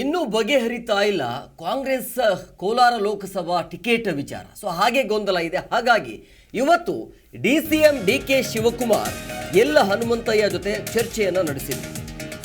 ಇನ್ನೂ ಬಗೆಹರಿತಾ ಇಲ್ಲ ಕಾಂಗ್ರೆಸ್ ಕೋಲಾರ ಲೋಕಸಭಾ ಟಿಕೆಟ್ ವಿಚಾರ. ಸೊ ಹಾಗೆ ಗೊಂದಲ ಇದೆ. ಹಾಗಾಗಿ ಇವತ್ತು D C M D K Shivakumar L Hanumanthaiah ಜೊತೆ ಚರ್ಚೆಯನ್ನು ನಡೆಸಿದ್ರು.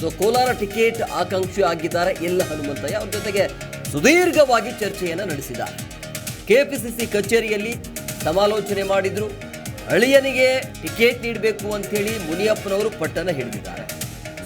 ಸೊ ಕೋಲಾರ ಟಿಕೆಟ್ ಆಕಾಂಕ್ಷಿ ಆಗಿದ್ದಾರೆ ಎಲ್ಲ ಹನುಮಂತಯ್ಯ. ಅವ್ರ ಜೊತೆಗೆ ಸುದೀರ್ಘವಾಗಿ ಚರ್ಚೆಯನ್ನ ನಡೆಸಿದ್ದಾರೆ. ಕೆಪಿಸಿಸಿ ಕಚೇರಿಯಲ್ಲಿ ಸಮಾಲೋಚನೆ ಮಾಡಿದ್ರು. ಅಳಿಯನಿಗೆ ಟಿಕೆಟ್ ನೀಡಬೇಕು ಅಂತೇಳಿ ಮುನಿಯಪ್ಪನವರು ಪಟ್ಟಣ ಹಿಡಿದಿದ್ದಾರೆ.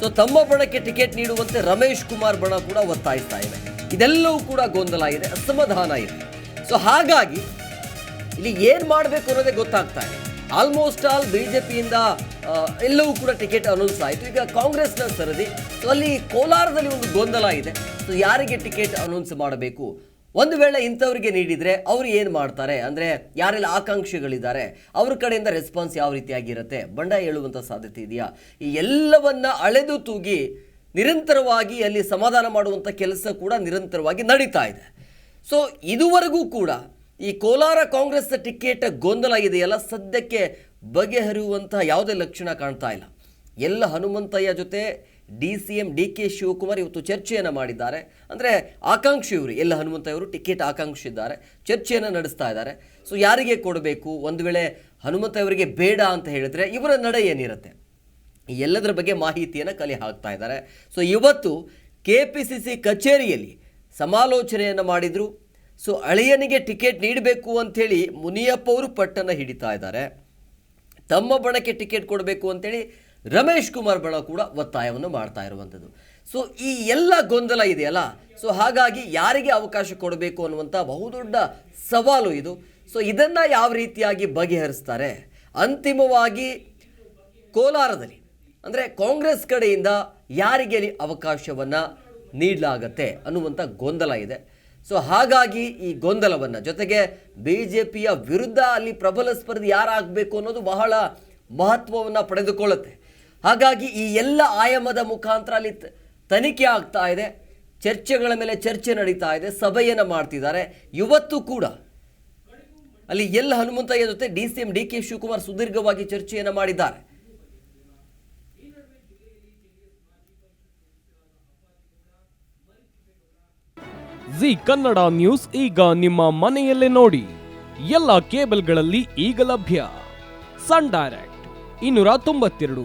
ಸೊ ತಮ್ಮ ಬಣಕ್ಕೆ ಟಿಕೆಟ್ ನೀಡುವಂತೆ ರಮೇಶ್ ಕುಮಾರ್ ಬಣ ಕೂಡ ಒತ್ತಾಯಿಸ್ತಾ ಇದೆ. ಇದೆಲ್ಲವೂ ಕೂಡ ಗೊಂದಲ ಇದೆ, ಅಸಮಾಧಾನ ಇದೆ. ಸೊ ಹಾಗಾಗಿ ಇಲ್ಲಿ ಏನು ಮಾಡಬೇಕು ಅನ್ನೋದೇ ಗೊತ್ತಾಗ್ತಾ ಇದೆ. ಆಲ್ಮೋಸ್ಟ್ ಆಲ್ ಬಿ ಜೆ ಪಿಯಿಂದ ಎಲ್ಲವೂ ಕೂಡ ಟಿಕೆಟ್ ಅನೌನ್ಸ್ ಆಯಿತು. ಈಗ ಕಾಂಗ್ರೆಸ್ನ ಸರದಿ. ಸೊ ಅಲ್ಲಿ ಕೋಲಾರದಲ್ಲಿ ಒಂದು ಗೊಂದಲ ಇದೆ. ಸೊ ಯಾರಿಗೆ ಟಿಕೆಟ್ ಅನೌನ್ಸ್ ಮಾಡಬೇಕು? ಒಂದು ವೇಳೆ ಇಂಥವ್ರಿಗೆ ನೀಡಿದರೆ ಅವರು ಏನು ಮಾಡ್ತಾರೆ? ಅಂದರೆ ಯಾರೆಲ್ಲ ಆಕಾಂಕ್ಷಿಗಳಿದ್ದಾರೆ, ಅವ್ರ ಕಡೆಯಿಂದ ರೆಸ್ಪಾನ್ಸ್ ಯಾವ ರೀತಿಯಾಗಿರುತ್ತೆ? ಬಂಡಾಯ ಹೇಳುವಂಥ ಸಾಧ್ಯತೆ ಇದೆಯಾ? ಈ ಎಲ್ಲವನ್ನ ಅಳೆದು ತೂಗಿ ನಿರಂತರವಾಗಿ ಅಲ್ಲಿ ಸಮಾಧಾನ ಮಾಡುವಂಥ ಕೆಲಸ ಕೂಡ ನಿರಂತರವಾಗಿ ನಡೀತಾ ಇದೆ. ಸೊ ಇದುವರೆಗೂ ಕೂಡ ಈ ಕೋಲಾರ ಕಾಂಗ್ರೆಸ್ ಟಿಕೆಟ್ ಗೊಂದಲ ಇದೆಯಲ್ಲ? ಸದ್ಯಕ್ಕೆ ಬಗೆಹರಿಯುವಂತಹ ಯಾವುದೇ ಲಕ್ಷಣ ಕಾಣ್ತಾ ಇಲ್ಲ. ಎಲ್ಲ ಹನುಮಂತಯ್ಯ ಜೊತೆ D C M D K Shivakumar ಇವತ್ತು ಚರ್ಚೆಯನ್ನು ಮಾಡಿದ್ದಾರೆ. ಅಂದರೆ ಆಕಾಂಕ್ಷಿ ಇವರು, ಎಲ್ಲ ಹನುಮಂತ ಇವರು ಟಿಕೆಟ್ ಆಕಾಂಕ್ಷಿ ಇದ್ದಾರೆ ಚರ್ಚೆಯನ್ನು ನಡೆಸ್ತಾ ಇದ್ದಾರೆ. ಸೊ ಯಾರಿಗೆ ಕೊಡಬೇಕು? ಒಂದು ವೇಳೆ ಹನುಮಂತ ಇವರಿಗೆ ಬೇಡ ಅಂತ ಹೇಳಿದ್ರೆ ಇವರ ನಡೆ ಏನಿರುತ್ತೆ? ಎಲ್ಲದರ ಬಗ್ಗೆ ಮಾಹಿತಿಯನ್ನು ಕಲೆ ಹಾಕ್ತಾ ಇದ್ದಾರೆ. ಸೊ ಇವತ್ತು ಕೆ ಪಿ ಸಿ ಸಿ ಕಚೇರಿಯಲ್ಲಿ ಸಮಾಲೋಚನೆಯನ್ನು ಮಾಡಿದರು. ಸೊ ಅಳಿಯನಿಗೆ ಟಿಕೆಟ್ ನೀಡಬೇಕು ಅಂಥೇಳಿ ಮುನಿಯಪ್ಪ ಅವರು ಪಟ್ಟನ್ನು ಹಿಡಿತಾ ಇದ್ದಾರೆ. ತಮ್ಮ ಬಣಕ್ಕೆ ಟಿಕೆಟ್ ಕೊಡಬೇಕು ಅಂತೇಳಿ ರಮೇಶ್ ಕುಮಾರ್ ಬಳ ಕೂಡ ಒತ್ತಾಯವನ್ನು ಮಾಡ್ತಾ ಇರುವಂಥದ್ದು. ಸೊ ಈ ಎಲ್ಲ ಗೊಂದಲ ಇದೆಯಲ್ಲ? ಸೊ ಹಾಗಾಗಿ ಯಾರಿಗೆ ಅವಕಾಶ ಕೊಡಬೇಕು ಅನ್ನುವಂಥ ಬಹುದೊಡ್ಡ ಸವಾಲು ಇದು. ಸೊ ಇದನ್ನು ಯಾವ ರೀತಿಯಾಗಿ ಬಗೆಹರಿಸ್ತಾರೆ? ಅಂತಿಮವಾಗಿ ಕೋಲಾರದಲ್ಲಿ. ಅಂದರೆ ಕಾಂಗ್ರೆಸ್ ಕಡೆಯಿಂದ ಯಾರಿಗೆ ಅವಕಾಶವನ್ನು ನೀಡಲಾಗತ್ತೆ ಅನ್ನುವಂಥ ಗೊಂದಲ ಇದೆ. ಸೊ ಹಾಗಾಗಿ ಈ ಗೊಂದಲವನ್ನು ಜೊತೆಗೆ ಬಿ ಜೆ ಪಿಯ ವಿರುದ್ಧ ಅಲ್ಲಿ ಪ್ರಬಲ ಸ್ಪರ್ಧಿ ಯಾರಾಗಬೇಕು ಅನ್ನೋದು ಬಹಳ ಮಹತ್ವವನ್ನು ಪಡೆದುಕೊಳ್ಳುತ್ತೆ. ಹಾಗಾಗಿ ಈ ಎಲ್ಲ ಆಯಾಮದ ಮುಖಾಂತರ ಅಲ್ಲಿ ತನಿಖೆ ಆಗ್ತಾ ಇದೆ. ಚರ್ಚೆಗಳ ಮೇಲೆ ಚರ್ಚೆ ನಡೀತಾ ಇದೆ. ಸಭೆಯನ್ನು ಮಾಡ್ತಿದ್ದಾರೆ. ಇವತ್ತು ಕೂಡ ಅಲ್ಲಿ ಎಲ್ಲ ಹನುಮಂತಯ್ಯ ಜೊತೆ D C M D K Shivakumar ಸುದೀರ್ಘವಾಗಿ ಚರ್ಚೆಯನ್ನು ಮಾಡಿದ್ದಾರೆ. ಜಿ ಕನ್ನಡ ನ್ಯೂಸ್ ಈಗ ನಿಮ್ಮ ಮನೆಯಲ್ಲೇ ನೋಡಿ. ಎಲ್ಲ ಕೇಬಲ್ಗಳಲ್ಲಿ ಈಗ ಲಭ್ಯ. ಸನ್ ಡೈರೆಕ್ಟ್ ಇನ್ನೂರ ತೊಂಬತ್ತೆರಡು.